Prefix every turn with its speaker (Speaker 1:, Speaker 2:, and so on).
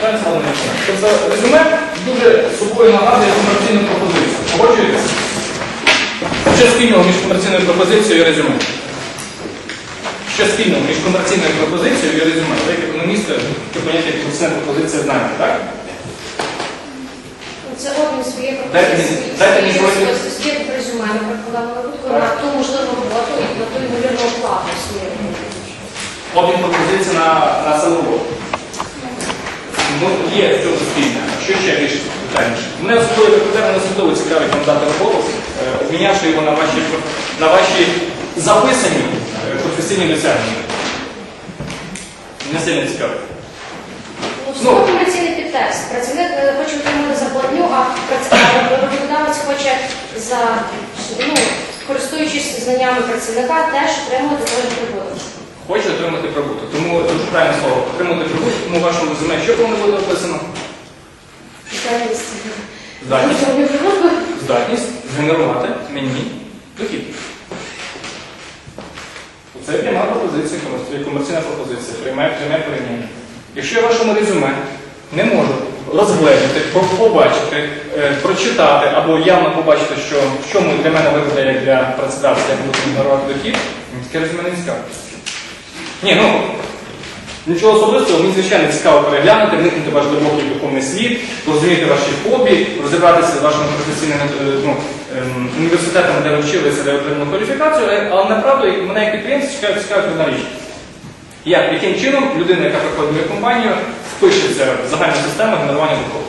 Speaker 1: Тобто резюме дуже собою нагадує комерційну пропозицію. Погоджуєтесь? Що спільного між комерційною пропозицією і резюме? Що спільного між комерційною пропозицією і резюме? Ви як економісти, що поняття як комерційна пропозиція знаєте, так?
Speaker 2: Це обмін
Speaker 1: Дайте
Speaker 2: пропозиції.
Speaker 1: дайте мені сьогодні-
Speaker 2: Своє резюме, на випадку на ту можливу роботу і на ту ймовірну оплату своєї.
Speaker 1: Обмін пропозицій на, на саму роботу. Є в цьому спільне. Що ще більш детальніше? Мене особливо питання особливо цікавить вам дати роботу, е, обмінявши його на ваші, на ваші записані е, професійні досягнення. Не сильно цікавить.
Speaker 2: Ну, комерційний підтекст. Працівник е, хоче отримати зарплатню, а роботодавець хоче за ну, користуючись знаннями працівника, теж отримувати той прибуток.
Speaker 1: Хоче отримати прибуток. Тому дуже правильне слово. Отримати прибуток, тому в вашому резюме, що повинно буде написано?
Speaker 2: Здатність.
Speaker 1: Здатність. Здатність згенерувати мені дохід. Це пряма пропозиція, комер- комерційна пропозиція, пряме, пряме порівняння. Якщо я в вашому резюме не можу розгледіти, побачити, е, прочитати або явно побачити, що в чому для мене вигода як для працедавця, як буду генерувати дохід, мені таке резюме не цікаво. Ні, ну нічого особистого, мені звичайно цікаво переглянути, вникнути ваш глибокий духовний слід, розуміти ваші хобі, розібратися з вашими професійними е, ну, ем, університетами, де ви вчилися, де ви отримали кваліфікацію, але- але направду мене як підприємця цікавить цікавить одна річ. Як, яким чином людина, яка приходить в компанію, впишеться в загальну систему генерування доходу?